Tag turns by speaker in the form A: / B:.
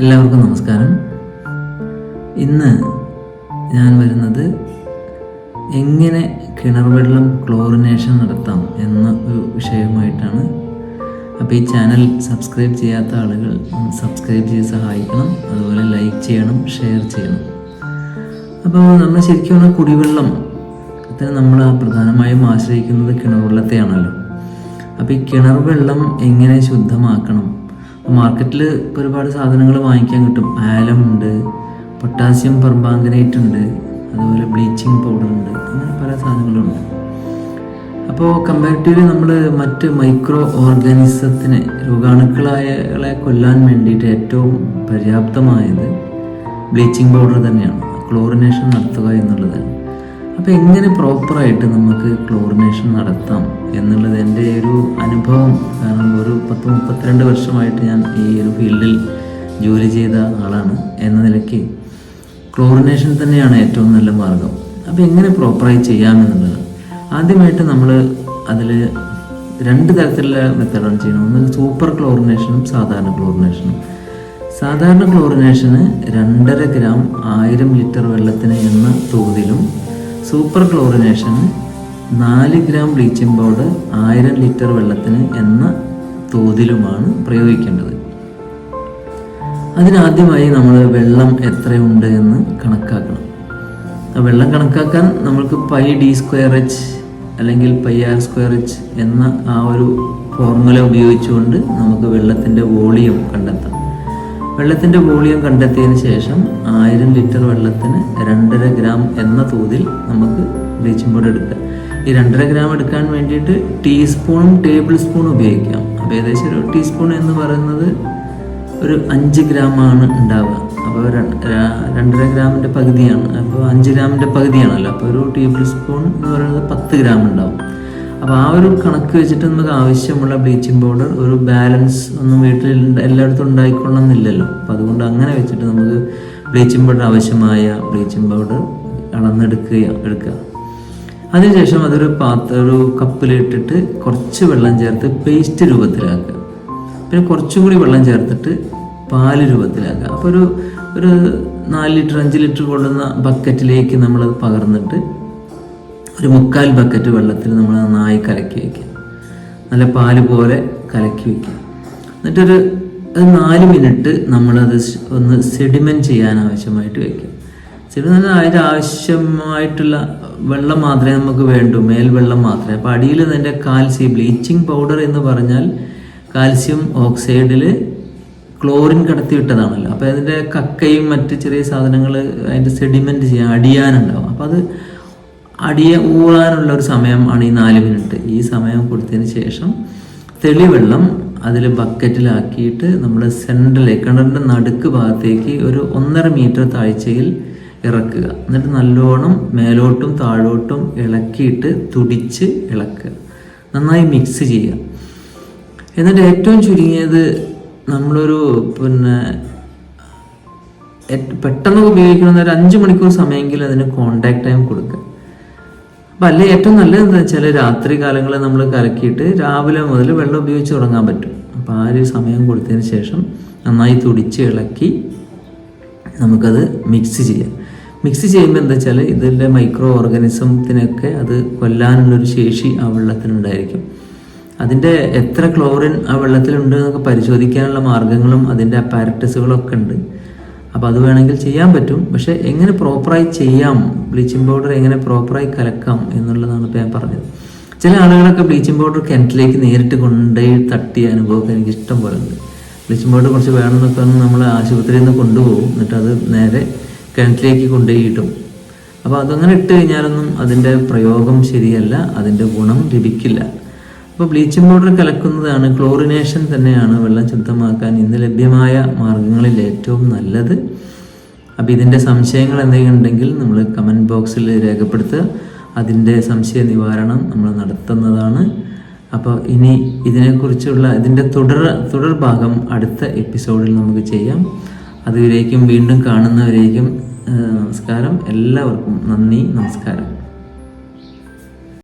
A: എല്ലാവർക്കും നമസ്കാരം. ഇന്ന് ഞാൻ വരുന്നത് എങ്ങനെ കിണർ വെള്ളം ക്ലോറിനേഷൻ നടത്താം എന്ന ഒരു വിഷയവുമായിട്ടാണ്. അപ്പോൾ ഈ ചാനൽ സബ്സ്ക്രൈബ് ചെയ്യാത്ത ആളുകൾ സബ്സ്ക്രൈബ് ചെയ്ത് സഹായിക്കണം. അതുപോലെ ലൈക്ക് ചെയ്യണം ഷെയർ ചെയ്യണം. അപ്പോൾ നമ്മൾ ശരിക്കും പറഞ്ഞാൽ കുടിവെള്ളം നമ്മൾ പ്രധാനമായും ആശ്രയിക്കുന്നത് കിണർ വെള്ളത്തെയാണല്ലോ. അപ്പോൾ ഈ കിണർ വെള്ളം എങ്ങനെ ശുദ്ധമാക്കണം? മാർക്കറ്റിൽ ഇപ്പോൾ ഒരുപാട് സാധനങ്ങൾ വാങ്ങിക്കാൻ കിട്ടും. ആലം ഉണ്ട് പൊട്ടാസ്യം പെർബാങ്കനേറ്റ് ഉണ്ട് അതുപോലെ ബ്ലീച്ചിങ് പൗഡർ ഉണ്ട് അങ്ങനെ പല സാധനങ്ങളുണ്ട്. അപ്പോൾ കമ്പാരിറ്റീവ്ലി നമ്മൾ മറ്റ് മൈക്രോ ഓർഗാനിസത്തിന് രോഗാണുക്കളായകളെ കൊല്ലാൻ വേണ്ടിയിട്ട് ഏറ്റവും പര്യാപ്തമായത് ബ്ലീച്ചിങ് പൗഡർ തന്നെയാണ്. ക്ലോറിനേഷൻ നടത്തുക എന്നുള്ളതാണ്. അപ്പോൾ എങ്ങനെ പ്രോപ്പറായിട്ട് നമുക്ക് ക്ലോറിനേഷൻ നടത്താം എന്നുള്ളത് എന്റെ ഒരു അനുഭവം. കാരണം ഒരു പത്ത് മുപ്പത്തിരണ്ട് വർഷമായിട്ട് ഞാൻ ഈ ഒരു ഫീൽഡിൽ ജോലി ചെയ്ത ആളാണ് എന്ന നിലയ്ക്ക് ക്ലോറിനേഷൻ തന്നെയാണ് ഏറ്റവും നല്ല മാർഗം. അപ്പോൾ എങ്ങനെ പ്രോപ്പറായി ചെയ്യാമെന്നുള്ളത് ആദ്യമായിട്ട് നമ്മൾ അതിൽ രണ്ട് തരത്തിലുള്ള മെത്തഡാണ് ചെയ്യുന്നത്. ഒന്ന് സൂപ്പർ ക്ലോറിനേഷനും സാധാരണ ക്ലോറിനേഷനും സാധാരണ ക്ലോറിനേഷന് രണ്ടര ഗ്രാം ആയിരം ലിറ്റർ വെള്ളത്തിന് എന്ന തോതിലും സൂപ്പർ ക്ലോറിനേഷന് നാല് ഗ്രാം ബ്ലീച്ചിങ് പൗഡർ ആയിരം ലിറ്റർ വെള്ളത്തിന് എന്ന തോതിലുമാണ് പ്രയോഗിക്കേണ്ടത്. അതിനാദ്യമായി നമ്മൾ വെള്ളം എത്രയുണ്ട് എന്ന് കണക്കാക്കണം. ആ വെള്ളം കണക്കാക്കാൻ നമ്മൾക്ക് പൈ ഡി സ്ക്വയർ എച്ച് അല്ലെങ്കിൽ പൈ ആർ സ്ക്വയർ എച്ച് എന്ന ആ ഒരു ഫോർമുല ഉപയോഗിച്ചുകൊണ്ട് നമുക്ക് വെള്ളത്തിന്റെ വോളിയം കണ്ടെത്താം. വെള്ളത്തിന്റെ വോളിയം കണ്ടെത്തിയതിന് ശേഷം ആയിരം ലിറ്റർ വെള്ളത്തിന് രണ്ടര ഗ്രാം എന്ന തോതിൽ നമുക്ക് ബ്ലീച്ചിങ് പൗഡർ എടുക്കാം. ഈ രണ്ടര ഗ്രാം എടുക്കാൻ വേണ്ടിയിട്ട് ടീസ്പൂണും ടേബിൾ സ്പൂണും ഉപയോഗിക്കാം. അപ്പോൾ ഏകദേശം ഒരു ടീസ്പൂൺ എന്ന് പറയുന്നത് ഒരു അഞ്ച് ഗ്രാമാണ് ഉണ്ടാവുക. അപ്പോൾ രണ്ടര ഗ്രാമിന്റെ പകുതിയാണ്. അപ്പോൾ അഞ്ച് ഗ്രാമിന്റെ പകുതിയാണല്ലോ. അപ്പോൾ ഒരു ടേബിൾ സ്പൂൺ എന്ന് പറയുന്നത് പത്ത് ഗ്രാം ഉണ്ടാവും. അപ്പോൾ ആ ഒരു കണക്ക് വെച്ചിട്ട് നമുക്ക് ആവശ്യമുള്ള ബ്ലീച്ചിങ് പൗഡർ ഒരു ബാലൻസ് ഒന്നും വീട്ടിൽ എല്ലായിടത്തും ഉണ്ടായിക്കൊള്ളണമെന്നില്ലല്ലോ. അപ്പോൾ അതുകൊണ്ട് അങ്ങനെ വെച്ചിട്ട് നമുക്ക് ബ്ലീച്ചിങ് പൗഡർ ആവശ്യമായ ബ്ലീച്ചിങ് പൗഡർ അളന്നെടുക്കുക എടുക്കുക. അതിനുശേഷം അതൊരു പാത്ര ഒരു കപ്പിലിട്ടിട്ട് കുറച്ച് വെള്ളം ചേർത്ത് പേസ്റ്റ് രൂപത്തിലാക്കുക. പിന്നെ കുറച്ചും കൂടി വെള്ളം ചേർത്തിട്ട് പാൽ രൂപത്തിലാക്കുക. അപ്പോൾ ഒരു ഒരു നാല് ലിറ്റർ അഞ്ച് ലിറ്റർ കൊള്ളുന്ന ബക്കറ്റിലേക്ക് നമ്മളത് പകർന്നിട്ട് ഒരു മുക്കാൽ ബക്കറ്റ് വെള്ളത്തിൽ നമ്മൾ നന്നായി കലക്കി വയ്ക്കുക നല്ല പാൽ പോലെ കലക്കി വയ്ക്കുക എന്നിട്ടൊരു നാല് മിനിറ്റ് നമ്മളത് ഒന്ന് സെഡിമെന്റ് ചെയ്യാൻ ആവശ്യമായിട്ട് വയ്ക്കുക സെഡിമെന്റ് അതിന്റെ ആവശ്യമായിട്ടുള്ള വെള്ളം മാത്രമേ നമുക്ക് വേണ്ടൂ മേൽവെള്ളം മാത്രമേ. അപ്പോൾ അടിയിൽ അതിന്റെ കാൽസ്യം ബ്ലീച്ചിങ് പൗഡർ എന്ന് പറഞ്ഞാൽ കാൽസ്യം ഓക്സൈഡിൽ ക്ലോറിൻ കടത്തി വിട്ടതാണല്ലോ. അപ്പോൾ അതിന്റെ കക്കയും മറ്റ് ചെറിയ സാധനങ്ങൾ അതിന്റെ സെഡിമെന്റ് ചെയ്യാൻ അടിയാനുണ്ടാവും. അപ്പോൾ അത് അടിയ ഊളാനുള്ള ഒരു സമയമാണ് ഈ നാല് മിനിറ്റ് ഈ സമയം കൊടുത്തതിന് ശേഷം തെളിവെള്ളം അതിൽ ബക്കറ്റിലാക്കിയിട്ട് നമ്മൾ സെൻട്രലിലേക്ക് കിണറിന്റെ നടുക്ക് ഭാഗത്തേക്ക് ഒരു ഒന്നര മീറ്റർ താഴ്ചയിൽ ഇറക്കുക. എന്നിട്ട് നല്ലോണം മേലോട്ടും താഴോട്ടും ഇളക്കിയിട്ട് തുടിച്ച് ഇളക്കുക. നന്നായി മിക്സ് ചെയ്യുക. എന്നിട്ട് ഏറ്റവും ചുരുങ്ങിയത് നമ്മളൊരു പിന്നെ പെട്ടെന്ന് ഉപയോഗിക്കണമെന്ന് ഒരു അഞ്ച് മണിക്കൂർ സമയമെങ്കിലും അതിന് കോണ്ടാക്ട് ടൈം കൊടുക്കുക. അപ്പം അല്ലെ ഏറ്റവും നല്ലത് എന്താ വെച്ചാൽ രാത്രി കാലങ്ങളിൽ നമ്മൾ കലക്കിയിട്ട് രാവിലെ മുതൽ വെള്ളം ഉപയോഗിച്ച് തുടങ്ങാൻ പറ്റും. അപ്പോൾ ആ ഒരു സമയം കൊടുത്തതിന് ശേഷം നന്നായി തുടിച്ച് ഇളക്കി നമുക്കത് മിക്സ് ചെയ്യാം. മിക്സ് ചെയ്യുമ്പോൾ എന്താ വെച്ചാൽ ഇതിന്റെ മൈക്രോ ഓർഗാനിസത്തിനൊക്കെ അത് കൊല്ലാനുള്ളൊരു ശേഷി ആ വെള്ളത്തിനുണ്ടായിരിക്കും. അതിന്റെ എത്ര ക്ലോറിൻ ആ വെള്ളത്തിലുണ്ട് എന്നൊക്കെ പരിശോധിക്കാനുള്ള മാർഗങ്ങളും അതിന്റെ അപ്പാരറ്റസുകളൊക്കെ ഉണ്ട്. അപ്പോൾ അത് വേണമെങ്കിൽ ചെയ്യാൻ പറ്റും. പക്ഷേ എങ്ങനെ പ്രോപ്പറായി ചെയ്യാം? ബ്ലീച്ചിങ് പൗഡർ എങ്ങനെ പ്രോപ്പറായി കലക്കാം എന്നുള്ളതാണ് ഇപ്പോൾ ഞാൻ പറഞ്ഞത്. ചില ആളുകളൊക്കെ ബ്ലീച്ചിങ് പൗഡർ കിണറ്റിലേക്ക് നേരിട്ട് കൊണ്ടുപോയി തട്ടിയ അനുഭവമൊക്കെ എനിക്ക് ഇഷ്ടം പോലെ ഉണ്ട്. ബ്ലീച്ചിങ് പൗഡർ കുറച്ച് വേണമെന്നൊക്കെ നമ്മൾ ആശുപത്രിയിൽ നിന്ന് കൊണ്ടുപോകും. എന്നിട്ട് അത് നേരെ കിണറ്റിലേക്ക് കൊണ്ടുപോയി അപ്പോൾ അതങ്ങനെ ഇട്ട് കഴിഞ്ഞാലൊന്നും അതിന്റെ പ്രയോഗം ശരിയല്ല അതിന്റെ ഗുണം ലഭിക്കില്ല. അപ്പോൾ ബ്ലീച്ചിംഗ് പൗഡർ കലക്കുന്നതാണ്. ക്ലോറിനേഷൻ തന്നെയാണ് വെള്ളം ശുദ്ധമാക്കാൻ ഇന്ന് ലഭ്യമായ മാർഗങ്ങളിൽ ഏറ്റവും നല്ലത്. അപ്പോൾ ഇതിന്റെ സംശയങ്ങൾ എന്തെങ്കിലും ഉണ്ടെങ്കിൽ നമ്മൾ കമന്റ് ബോക്സിൽ രേഖപ്പെടുത്തുക. അതിന്റെ സംശയ നിവാരണം നമ്മൾ നടത്തുന്നതാണ്. അപ്പോൾ ഇനി ഇതിനെക്കുറിച്ചുള്ള ഇതിന്റെ തുടർ തുടർ ഭാഗം അടുത്ത എപ്പിസോഡിൽ നമുക്ക് ചെയ്യാം. അതുവരേക്കും വീണ്ടും കാണുന്നവരേക്കും നമസ്കാരം. എല്ലാവർക്കും നന്ദി നമസ്കാരം.